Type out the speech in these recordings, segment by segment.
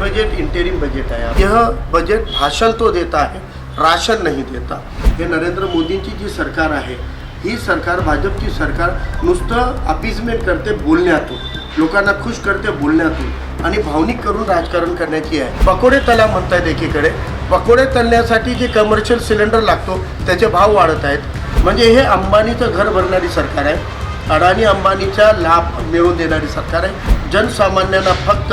Budget interim budget आहे. यह budget भाषण तो देता है राशन नहीं देता. हे नरेंद्र मोदींची जी सरकार आहे ही सरकार भाजपची सरकार नुसतं अपिजमेंट करते बोलण्यातून लोकांना खुश करते बोलण्यातून आणि भावनिक करून राजकारण करण्याची आहे. पकोडे तला म्हणतायत एकीकडे. पकोडे तलण्यासाठी जे कमर्शियल सिलेंडर लागतो त्याचे भाव वाढत आहेत. म्हणजे हे अंबानीचं घर भरणारी सरकार आहे. अडाणी अंबानीचा लाभ मिळवून देणारी सरकार आहे. जनसामान्यांना फक्त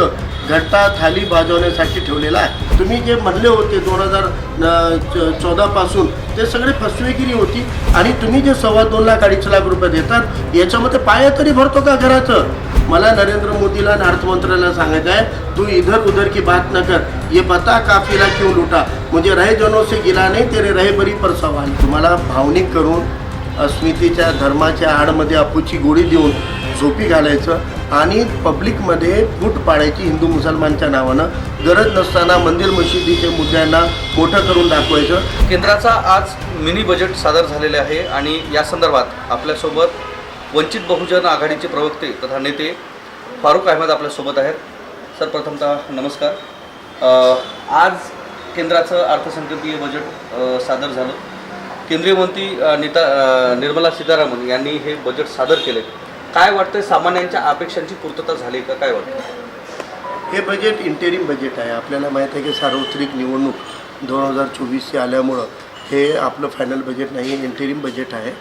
घटता थाली बाजवण्यासाठी ठेवलेला आहे. तुम्ही जे म्हणले होते दोन हजार चौदापासून ते सगळे फसवेगिरी होती. आणि तुम्ही जे सव्वा दोन लाख अडीच लाख रुपये देतात याच्यामध्ये पाया तरी भरतो का घराचं? मला नरेंद्र मोदीला आणि अर्थमंत्र्याला सांगायचं आहे तू इधर उधर की बात न कर. ये बता काफीला क्यों लुटा? म्हणजे रहे जनों से गिला नाही तेरे रहे बरी पर सवाल. तुम्हाला भावनिक करून अस्मितेच्या धर्माच्या आडमध्ये आपूची गोळी देऊन झोपी घालायचं आणि पब्लिकमध्ये फूट पाडायची हिंदू मुसलमानच्या नावानं. गरज नसताना मंदिर मशिदीच्या मुद्द्यांना मोठं करून दाखवायचं. केंद्राचा आज मिनी बजेट सादर झालेले आहे आणि या संदर्भात आपल्यासोबत वंचित बहुजन आघाडीचे प्रवक्ते तथा नेते फारुख अहमद आपल्यासोबत आहेत. सर प्रथमतः नमस्कार. आज केंद्राचं अर्थसंकल्पीय बजेट सादर झालं. केंद्रीय मंत्री नेता निर्मला सीतारामन यांनी हे बजेट सादर केले काय वाटतं सामान्यांच्या अपेक्षांची पूर्तता झाली का? काय वाटतं हे बजेट इंटेरिम बजेट आहे. आपल्याला माहीत आहे की सार्वत्रिक निवडणूक दोन हजार चोवीसची आल्यामुळं हे आपलं फायनल बजेट नाही इंटेरिम बजेट आहे.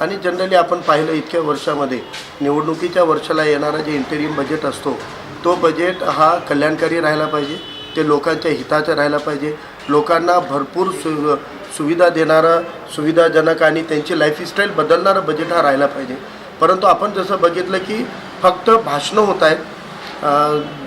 आणि जनरली आपण पाहिलं इतक्या वर्षामध्ये निवडणुकीच्या वर्षाला येणारा जे इंटेरिम बजेट असतो तो बजेट हा कल्याणकारी राहायला पाहिजे ते लोकांच्या हिताचं राहायला पाहिजे. लोकांना भरपूर सु सुविधा देणारं सुविधाजनक आणि त्यांची लाईफस्टाईल बदलणारं बजेट हा राहायला पाहिजे. परंतु आपण जसं बघितलं की फक्त भाषणं होत आहेत.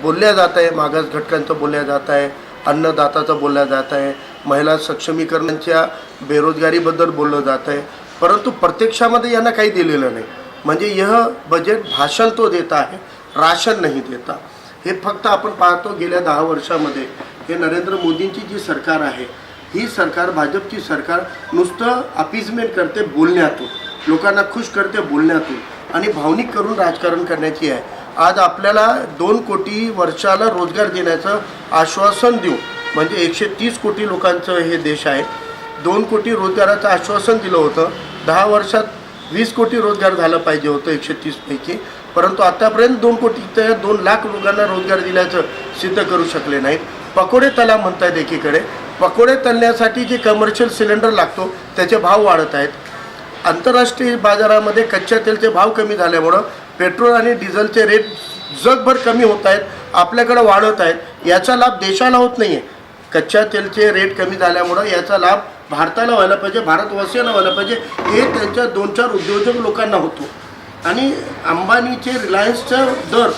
बोलल्या जात आहे मागास घटकांचं बोलल्या जात आहे अन्नदाताचं बोलल्या जात आहे महिला सक्षमीकरणाच्या बेरोजगारीबद्दल बोललं जात आहे. परंतु प्रत्यक्षामध्ये यांना काही दिलेलं नाही. म्हणजे यह बजेट भाषण तो देता आहे राशन नाही देता. हे फक्त आपण पाहतो गेल्या दहा वर्षामध्ये हे नरेंद्र मोदींची जी सरकार आहे ही सरकार भाजपची सरकार नुसतं अपिजमेंट करते बोलण्यातून. लोकांना खुश करते बोलण्यातून. आणि भावनिक करून राजकारण करण्याची आहे. आज आपल्याला दोन कोटी वर्षाला रोजगार देण्याचं आश्वासन देऊ म्हणजे एकशे तीस कोटी लोकांचं हे देश आहे. दोन कोटी रोजगाराचं आश्वासन दिलं होतं. दहा वर्षात वीस कोटी रोजगार झालं पाहिजे होतं एकशे तीसपैकी परंतु आतापर्यंत दोन कोटी तर दोन लाख लोकांना रोजगार दिल्याचं सिद्ध करू शकले नाहीत. पकोडे तला म्हणतायत एकीकडे. पकोडे तळण्यासाठी जे कमर्शियल सिलेंडर लागतो त्याचे भाव वाढत आहेत. आंतरराष्ट्रीय बाजारामध्ये कच्च्या तेलचे भाव कमी झाल्यामुळं पेट्रोल आणि डिझेलचे रेट जगभर कमी होत आहेत आपल्याकडे वाढत आहेत. याचा लाभ देशाला होत नाही आहे कच्च्या तेलचे रेट कमी झाल्यामुळं याचा लाभ भारताला व्हायला पाहिजे भारतवासियांना व्हायला पाहिजे हे त्यांच्या दोन चार उद्योजक लोकांना होतो. आणि अंबानीचे रिलायन्सचा दर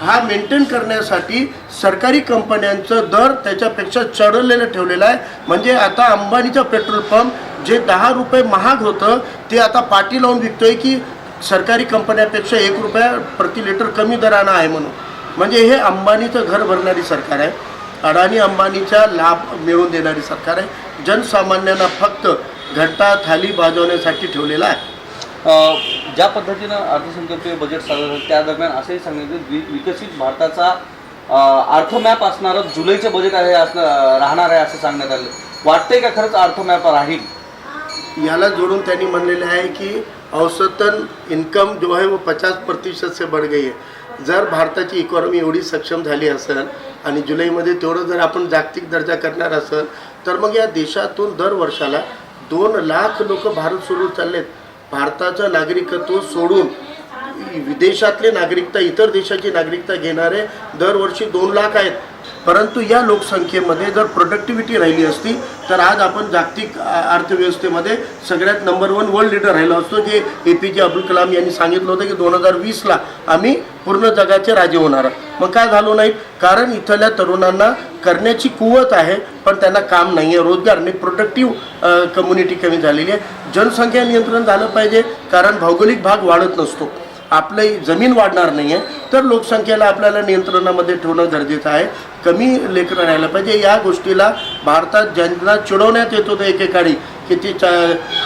हा मेंटेन करण्यासाठी सरकारी कंपन्यांचं दर त्याच्यापेक्षा चढवलेलं ठेवलेलं आहे. म्हणजे आता अंबानीचं पेट्रोल पंप जे दहा रुपये महाग होतं ते आता पाठी लावून विकतोय की सरकारी कंपन्यापेक्षा एक रुपया प्रति लिटर कमी दरानं आहे म्हणून. म्हणजे हे अंबानीचं घर भरणारी सरकार आहे. अडाणी अंबानीचा लाभ मिळवून देणारी सरकार आहे. जनसामान्यांना फक्त घंटा थाली बाजवण्यासाठी ठेवलेला आहे. ज्या पद्धतीनं अर्थसंकल्पीय बजेट सादर झालं त्या दरम्यान असंही सांगितलं की वि- विकसित भारताचा अर्थमॅप असणारं जुलैचे बजेट आहे असं राहणार आहे असं सांगण्यात आलं. वाटतंय का खरंच अर्थमॅप राहील? याला जोड़ून त्यांनी म्हणलेले आहे की औसतन इन्कम जो आहे वो पचास प्रतिशत से बढ़ गई आहे. जर भारताची इकॉनॉमी एवढी सक्षम झाली असेल आणि जुलैमध्ये तेवढं जर आपण जागतिक दर्जा करणार असेल तर मग या देशातून दर वर्षाला दोन लाख लोक भारत सोडून चाललेत. भारताचं नागरिकत्व सोडून विदेशातले नागरिकता इतर देशाची नागरिकता घेणारे दरवर्षी दोन लाख आहेत. परंतु या लोकसंख्येमध्ये जर प्रोडक्टिव्हिटी राहिली असती तर आज आपण जागतिक अर्थव्यवस्थेमध्ये सगळ्यात नंबर वन वर्ल्ड लीडर राहिलो असतो जे ए पी जे अब्दुल कलाम यांनी सांगितलं होतं की दोन हजार वीसला आम्ही पूर्ण जगाचे राजे होणार मग काय झालो नाही? कारण इथल्या तरुणांना करण्याची कुवत आहे पण त्यांना काम नाही आहे रोजगार नाही प्रोडक्टिव्ह कम्युनिटी कमी झालेली आहे. जनसंख्या नियंत्रण झालं पाहिजे कारण भौगोलिक भाग वाढत नसतो. आपली जमीन वाढणार नाही आहे तर लोकसंख्येला आपल्याला नियंत्रणामध्ये ठेवणं गरजेचं आहे. कमी लेकरं राहायला पाहिजे. या गोष्टीला भारतात ज्यांना चिडवण्यात येत होतं एकेकाळी की ती चा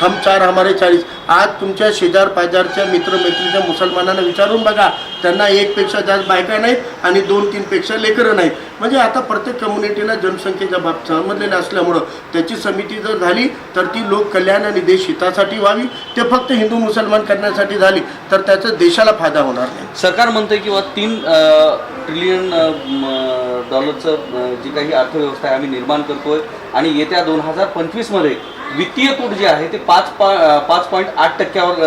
हम चार हमारे चाळीस. आज तुमच्या शेजार पाजारच्या मित्रमैत्रीच्या मुसलमानांना विचारून बघा. त्यांना एकपेक्षा जास्त बायका नाहीत आणि दोन तीनपेक्षा लेकरं नाहीत. म्हणजे आता प्रत्येक कम्युनिटीला जनसंख्येच्या बाब समजलेल्या असल्यामुळं त्याची समिती जर झाली तर ती लोक कल्याण आणि देश हितासाठी व्हावी. ते फक्त हिंदू मुसलमान करण्यासाठी झाली तर त्याचा देशाला फायदा होणार नाही. सरकार म्हणतंय किंवा तीन ट्रिलियन डॉलरचं जी काही अर्थव्यवस्था आहे आम्ही निर्माण करतोय. आणि येत्या दोन हजार पंचवीसमध्ये वित्तीय तूट जे आहे ते पाच पा पाच पॉईंट आठ टक्क्यावर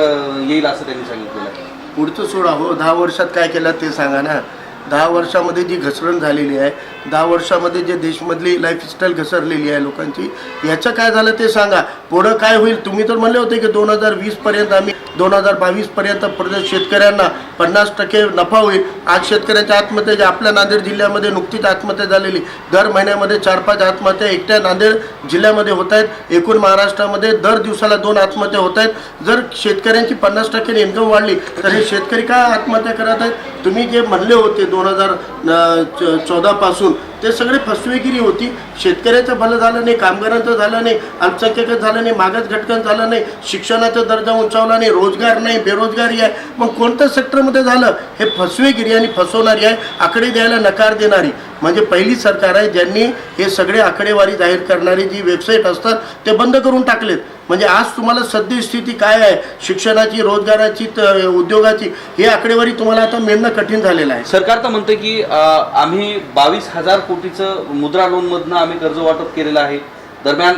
येईल असं त्यांनी सांगितलेलं आहे. पुढचं सोडा. हो दहा वर्षात काय केलं ते सांगा ना. दहा वर्षामध्ये जी घसरण झालेली आहे दहा वर्षामध्ये जे देशमधली लाईफस्टाईल घसरलेली आहे लोकांची याचं काय झालं ते सांगा. पुढं काय होईल? तुम्ही तर म्हणले होते की दोन हजार वीसपर्यंत आम्ही दोन हजार बावीसपर्यंत प्रदेश शेतकऱ्यांना पन्नास टक्के नफा होईल. आज शेतकऱ्यांच्या आत्महत्या ज्या आपल्या नांदेड जिल्ह्यामध्ये नुकतीच आत्महत्या झालेली. दर महिन्यामध्ये चार पाच आत्महत्या एकट्या नांदेड जिल्ह्यामध्ये होत आहेत. एकूण महाराष्ट्रामध्ये दर दिवसाला दोन आत्महत्या होत आहेत. जर शेतकऱ्यांची पन्नास टक्के इन्कम वाढली तर हे शेतकरी काय आत्महत्या करत आहेत? तुम्ही जे म्हणले होते दोन हजार चौदापासून. ते सगळे फसवेगिरी होती. शेतकऱ्याचं भलं झालं नाही कामगारांचं झालं नाही अल्पसंख्याकाचं झालं नाही मागास घटकांचं झालं नाही शिक्षणाचा दर्जा उंचावला नाही रोजगार नाही बेरोजगारी आहे. मग कोणत्या सेक्टरमध्ये झालं? हे फसवेगिरी आणि फसवणारी आहे आकडे द्यायला नकार देणारी. म्हणजे पहिली सरकार आहे ज्यांनी हे सगळे आकडेवारी जाहीर करणारी जी वेबसाईट असतात ते बंद करून टाकलेत. म्हणजे आज तुम्हाला सद्यस्थिती काय आहे? शिक्षणाची रोजगाराची उद्योगाची ही आकडेवारी तुम्हाला आता मिळणं कठीण झालेलं आहे. सरकार तर म्हणते की आम्ही बावीस हजार कोटीचं मुद्रा लोनमधनं आम्ही कर्ज वाटप केलेलं आहे. दरम्यान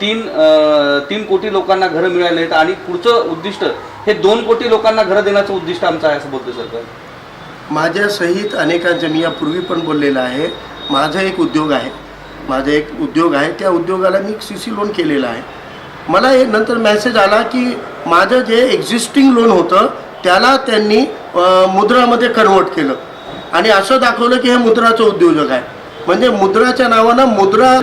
तीन तीन कोटी लोकांना घरं मिळाले आहेत आणि पुढचं उद्दिष्ट हे दोन कोटी लोकांना घरं देण्याचं उद्दिष्ट आमचं आहे असं बोलतोय सरकार. माझ्या सहित अनेकांचे मी यापूर्वी पण बोललेलं आहे माझा एक उद्योग आहे. माझा एक उद्योग आहे त्या उद्योगाला मी सी सी लोन केलेलं आहे. मला एक नंतर मेसेज आला की माझं जे एक्झिस्टिंग लोन होतं त्याला त्यांनी मुद्रामध्ये कन्वर्ट केलं. आणि असं दाखवलं की हे मुद्राचं उद्योजक आहे. म्हणजे मुद्राच्या नावानं मुद्रा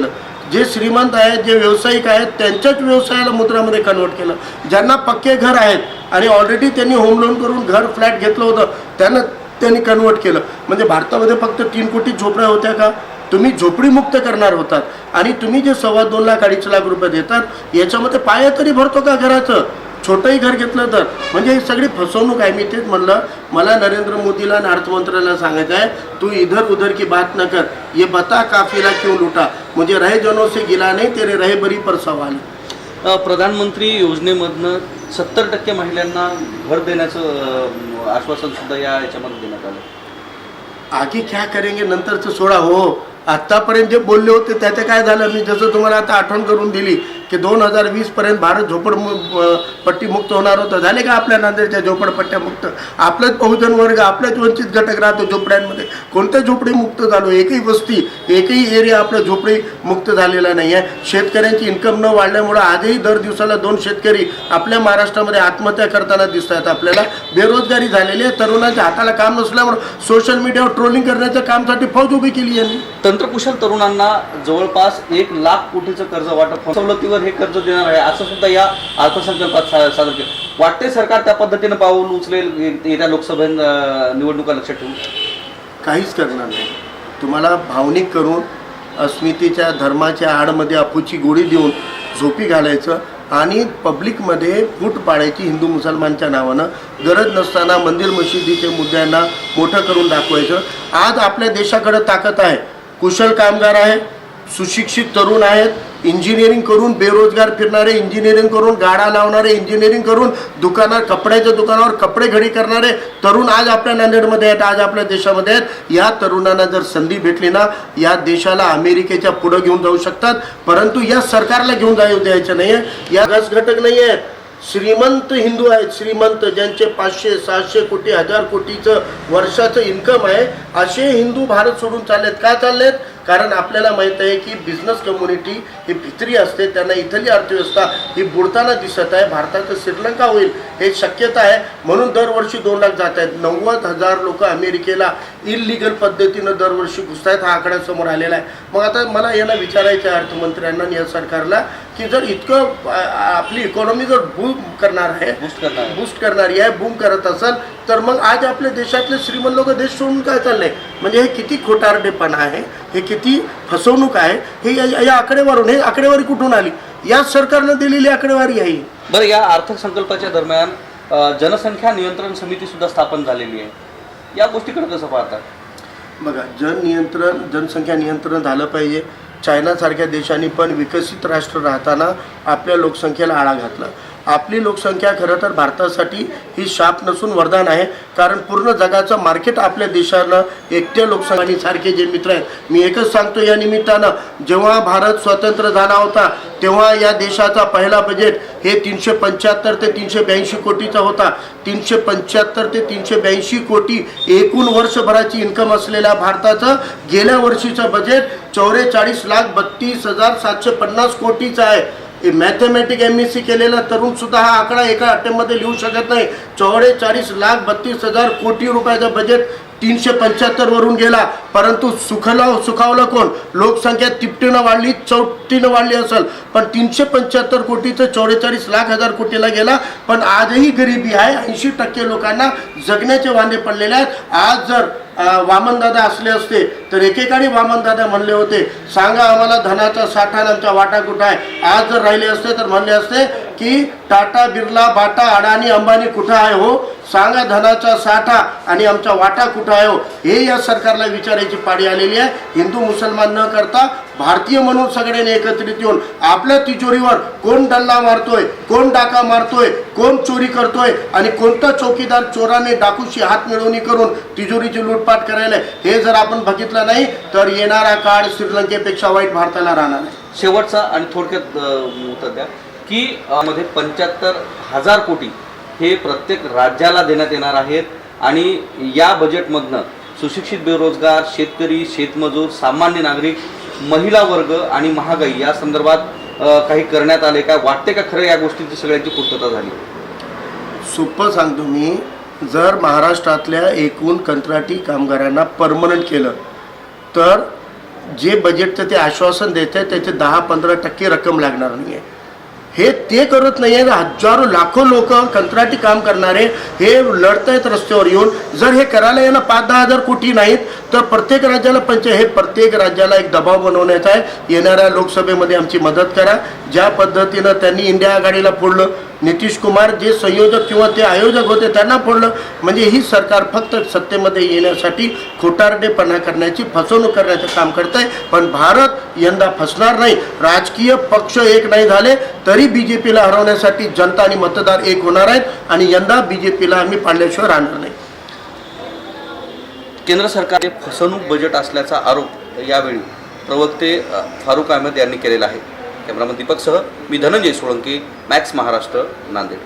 जे श्रीमंत आहेत जे व्यावसायिक आहेत त्यांच्याच व्यवसायाला मुद्रामध्ये कन्वर्ट केलं. ज्यांना पक्के घर आहेत आणि ऑलरेडी त्यांनी होम लोन करून घर फ्लॅट घेतलं होतं त्यांना त्यांनी कन्वर्ट केलं. म्हणजे भारतामध्ये फक्त तीन कोटी झोपड्या होत्या का? तुम्ही झोपडीमुक्त करणार होतात आणि तुम्ही जे सव्वा दोन लाख अडीच लाख रुपये देतात याच्यामध्ये पाया तरी भरतो का घराचं? छोटंही घर घेतलं तर. म्हणजे ही सगळी फसवणूक आहे. मी तेच म्हणलं मला नरेंद्र मोदीला आणि अर्थमंत्र्याला सांगायचं आहे तू इधर उधर की बात न कर. ये बता काफिला क्यों लुटा? मुझे रहे जनों से गिला नहीं तेरे रहे बरी पर सवाल प्रधानमंत्री योजनेमधनं सत्तर टक्के महिलांना घर देण्याचं आश्वासन सुद्धा या याच्यामध्ये देण्यात आलं. आगे क्या करेंगे? नंतरचं सोडा. हो. आत्तापर्यंत जे बोलले होते त्याचं काय झालं? मी जसं तुम्हाला आता आठवण करून दिली की दोन हजार वीसपर्यंत भारत झोपड मु- पट्टी मुक्त होणार होतं. झाले का आपल्या नांदेडच्या झोपडपट्ट्या मुक्त? आपलंच बहुजन वर्ग आपलाच वंचित घटक राहतो झोपड्यांमध्ये. कोणत्या झोपडी मुक्त झालो? एकही वस्ती एकही एरिया आपलं झोपडी मुक्त झालेला नाही आहे शेतकऱ्यांची इन्कम न वाढल्यामुळं आजही दर दिवसाला दोन शेतकरी आपल्या महाराष्ट्रामध्ये आत्महत्या करताना दिसत आहेत. आपल्याला बेरोजगारी झालेली आहे. तरुणांच्या हाताला काम नसल्यामुळे सोशल मीडियावर ट्रोलिंग करण्याच्या कामसाठी फौज उभी केली यांनी. तंत्रकुशल तरुणांना जवळपास एक लाख कोटीचं कर्ज वाटप सवलतीवर हे कर्ज देणार आहे असं सुद्धा या अर्थसंकल्पात सा- सादर केलं. वाटते सरकार त्या पद्धतीनं पाऊल उचलेल येत्या लोकसभा निवडणुका लक्षात ठेवून? काहीच करणार नाही. तुम्हाला भावनिक करून अस्मितेच्या धर्माच्या आडमध्ये अफूची गोळी देऊन झोपी घालायचं आणि पब्लिकमध्ये फूट पाडायची हिंदू मुसलमानच्या नावानं गरज नसताना मंदिर मशिदीच्या मुद्द्यांना मोठं करून दाखवायचं. आज आपल्या देशाकडं ताकद आहे. कुशल कामगार आहे. सुशिक्षित तरुण आहेत. इंजिनिअरिंग करून बेरोजगार फिरणारे इंजिनिअरिंग करून गाडा लावणारे इंजिनिअरिंग करून दुकानात कपड्याच्या दुकानावर कपडे घडी करणारे तरुण आज आपल्या नांदेडमध्ये आहेत आज आपल्या देशामध्ये आहेत. या तरुणांना जर संधी भेटली ना या देशाला अमेरिकेच्या पुढं घेऊन जाऊ शकतात. परंतु या सरकारला घेऊन जाऊ द्यायचं नाही आहे या रस घटक नाही आहेत. श्रीमंत हिंदू आहेत श्रीमंत ज्यांचे पाचशे सहाशे कोटी हजार कोटीचं वर्षाचं इन्कम आहे. असे हिंदू भारत सोडून चाललेत. का चाललेत? कारण आपल्याला माहीत आहे की बिझनेस कम्युनिटी ही भित्री असते त्यांना इथली अर्थव्यवस्था ही बुडताना दिसत आहे भारताचं श्रीलंका होईल हे शक्यता आहे. म्हणून दरवर्षी दोन लाख जात आहेत. नव्वद हजार लोक अमेरिकेला इलिगल पद्धतीनं दरवर्षी घुसत आहेत हा आकडा समोर आलेला आहे. मग आता मला यांना विचारायचं आहे अर्थमंत्र्यांना आणि या सरकारला की जर इतकं आपली इकॉनॉमी जर बूम करणार आहे बूस्ट करणार आहे. बूस्ट करणारी आहे बूम करत असेल तर मग आज आपल्या देशातले श्रीमंत लोक देश सोडून काय चाललंय म्हणजे हे किती खोटारडेपणा आहे. हे किती फसवणूक आहे हे या- या आकडेवारून हे आकडेवारी कुठून आली? या सरकारनं दिलेली आकडेवारी आहे. बरं या अर्थसंकल्पाच्या दरम्यान अ, जनसंख्या नियंत्रण समिती सुद्धा स्थापन झालेली आहे. या गोष्टीकडे कसं पाहता? बघा जन नियंत्रण जनसंख्या नियंत्रण झालं पाहिजे. चायनासारख्या देशांनी पण विकसित राष्ट्र राहताना आपल्या लोकसंख्येला आळा घातला. आपली लोकसंख्या खरं तर भारतासाठी ही शाप नसून वरदान आहे. कारण पूर्ण जगाचं मार्केट आपल्या देशानं एकट्या लोकसंख्यासारखे जे मित्र आहेत मी एकच सांगतो या निमित्तानं जेव्हा भारत स्वतंत्र झाला होता तेव्हा या देशाचा पहिला बजेट हे तीनशे पंच्याहत्तर ते तीनशे ब्याऐंशी कोटीचा होता. तीनशे पंच्याहत्तर ते तीनशे ब्याऐंशी कोटी एकूण वर्षभराची इन्कम असलेल्या भारताचं गेल्या वर्षीचं बजेट चौवेचाळीस लाख बत्तीस हजार सातशे पन्नास कोटीचं आहे. मॅथमॅटिक एम एस सी केलेला तरुण सुद्धा हा आकडा एका अटेम्पमध्ये लिहू शकत नाही. चौवेचाळीस लाख बत्तीस हजार कोटी रुपयाचं बजेट तीनशे पंच्याहत्तर वरून गेला. परंतु सुखला सुखावलं कोण? लोकसंख्या तिपटीनं वाढली चौटीनं वाढली असेल. पण तीनशे पंच्याहत्तर कोटीचं चौवेचाळीस लाख हजार कोटीला गेला. पण आजही गरिबी आहे. ऐंशी टक्के लोकांना जगण्याचे वांदे पडलेले आहेत. आज जर वामनदादा असले असते तर एकेकाळी वामनदादा म्हणले होते सांगा आम्हाला धनाचा साठा आणि आमचा वाटा कुठं आहे? आज जर राहिले असते तर म्हणले असते की टाटा बिर्ला बाटा अडाणी अंबानी कुठं आहे हो? सांगा धनाचा साठा आणि आमचा वाटा कुठं आहे हो? हे या सरकारला विचारायची पाळी आलेली आहे. हिंदू मुसलमान न करता भारतीय म्हणून सगळ्यांनी एकत्रित येऊन आपल्या तिजोरीवर कोण डल्ला मारतोय कोण डाका मारतोय कोण चोरी करतोय आणि कोणता चौकीदार चोराने डाकूशी हात मिळवणी करून तिजोरीची लूटपाट करायला हे जर आपण बघितलं नाही तर येणारा काळ श्रीलंकेपेक्षा वाईट भारताला राहणार आहे शेवटचा आणि थोडक्यात मुद्दा द्या की मध्ये पंच्याहत्तर हजार कोटी हे प्रत्येक राज्याला देण्यात येणार आहेत आणि या बजेटमधनं सुशिक्षित बेरोजगार शेतकरी शेतमजूर सामान्य नागरिक महिला वर्ग आणि महागाई या संदर्भात काही करण्यात आले काय वाटते का खरं या गोष्टीची सगळ्यांची पूर्तता झाली? सोपं सांगतो मी जर महाराष्ट्रातल्या एकूण कंत्राटी कामगारांना परमनंट केलं तर जे बजेटचं ते आश्वासन देत आहे त्याचे दहा पंधरा टक्के रक्कम लागणार नाही आहे हे ते करत नाही आहे हजारो लाखो लोक कंत्राटी काम करणारे हे लढत आहेत रस्त्यावर येऊन. जर हे करायला यांना पाच दहा हजार कोटी नाहीत तर प्रत्येक राज्याला पंच हे प्रत्येक राज्याला एक दबाव बनवण्याचा आहे. येणाऱ्या लोकसभेमध्ये आमची मदत करा. ज्या पद्धतीनं त्यांनी इंडिया आघाडीला फोडलं नितीश कुमार जे संयोजक किंवा ते आयोजक होते त्यांना फोडलं. म्हणजे ही सरकार फक्त सत्तेमध्ये येण्यासाठी खोटारडेपणा करण्याची फसवणूक करण्याचं काम करत आहे पण भारत यंदा फसणार नाही. राजकीय पक्ष एक नाही झाले तरी बी जे पीला हरवण्यासाठी जनता आणि मतदार एक होणार आहेत. आणि यंदा बी जे पीला आम्ही पाडल्याशिवाय राहणार नाही. केंद्र सरकारचे फसवणूक बजेट असल्याचा आरोप यावेळी प्रवक्ते फारुख अहमद यांनी केलेला आहे. कॅमेरामन दीपकसह मी धनंजय सोळंकी मॅक्स महाराष्ट्र नांदेड.